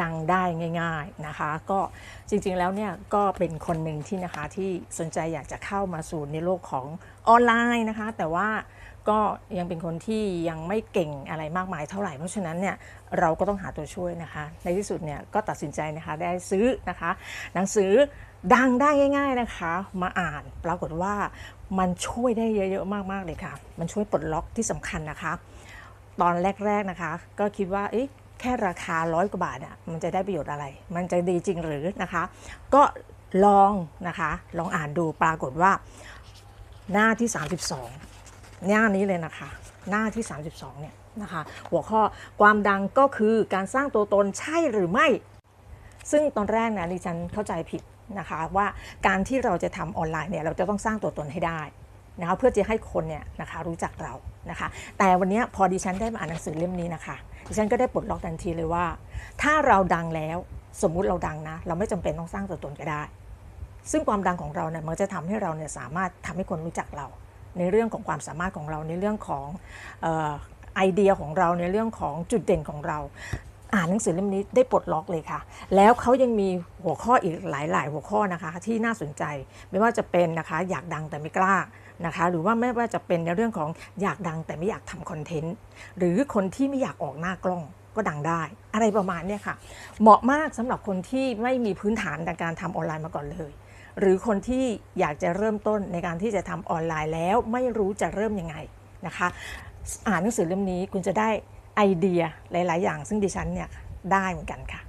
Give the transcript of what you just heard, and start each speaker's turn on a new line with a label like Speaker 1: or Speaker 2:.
Speaker 1: ดังได้ง่าย ๆนะคะ ก็จริงๆแล้วเนี่ยก็เป็นคนหนึ่งที่นะคะที่สนใจอยากจะเข้ามาสู่ในโลกของออนไลน์นะคะ แต่ว่าก็ยังเป็นคนที่ยังไม่เก่งอะไรมากมายเท่าไหร่ เพราะฉะนั้นเนี่ยเราก็ต้องหาตัวช่วยนะคะ ในที่สุดเนี่ยก็ตัดสินใจนะคะได้ซื้อนะคะ หนังสือดังได้ง่าย ๆนะคะ มาอ่านปรากฏว่ามันช่วยได้เยอะๆมากๆเลยค่ะ มันช่วยปลดล็อกที่สำคัญนะคะ ตอนแรกๆนะคะ ก็คิดว่าเอ๊ะ แค่ราคาร้อยกว่าบาทอะมันจะได้ประโยชน์อะไร มันจะดีจริงหรือนะคะ ก็ลองนะคะ ลองอ่านดูปรากฏว่า หน้าที่ 32 หน้านี้เลยนะคะ หน้าที่ 32เนี่ยนะคะ หัวข้อความดังก็คือการสร้างตัวตนใช่หรือไม่ ซึ่งตอนแรกนะดิฉันเข้าใจผิดนะคะว่าการที่เราจะทำออนไลน์เนี่ยเราจะต้องสร้างตัวตนให้ได้ นะคะเพื่อจะให้คนเนี่ยนะคะรู้จักเรานะคะ แต่วันนี้พอดิฉันได้มาอ่านหนังสือเล่มนี้นะคะ ดิฉันก็ได้ปลดล็อกทันทีเลยว่า ถ้าเราดังแล้วสมมุติเราดังนะ เราไม่จำเป็นต้องสร้างตัวตนก็ได้ ซึ่งความดังของเราเนี่ยมันจะทำให้เราเนี่ยสามารถทำให้คนรู้จักเรา ในเรื่องของความสามารถของเราในเรื่องของออไอเดียของเราในเรื่องของจุดเด่นของเรา อ่านหนังสือเล่มนี้ได้ปลดล็อกเลยค่ะ แล้วเขายังมีหัวข้ออีกหลาย ๆ หัวข้อนะคะที่น่าสนใจ ไม่ว่าจะเป็นนะคะอยากดังแต่ไม่กล้านะคะ หรือว่าไม่ว่าจะเป็นในเรื่องของอยากดังแต่ไม่อยากทำคอนเทนต์ หรือคนที่ไม่อยากออกหน้ากล้องก็ดังได้ อะไรประมาณนี้ค่ะ เหมาะมากสำหรับคนที่ไม่มีพื้นฐานในการทำออนไลน์มาก่อนเลย หรือคนที่อยากจะเริ่มต้นในการที่จะทำออนไลน์แล้วไม่รู้จะเริ่มยังไงนะคะ อ่านหนังสือเล่มนี้คุณจะได้ ไอเดียหลาย ๆ อย่างซึ่งดิฉันเนี่ยได้เหมือนกันค่ะ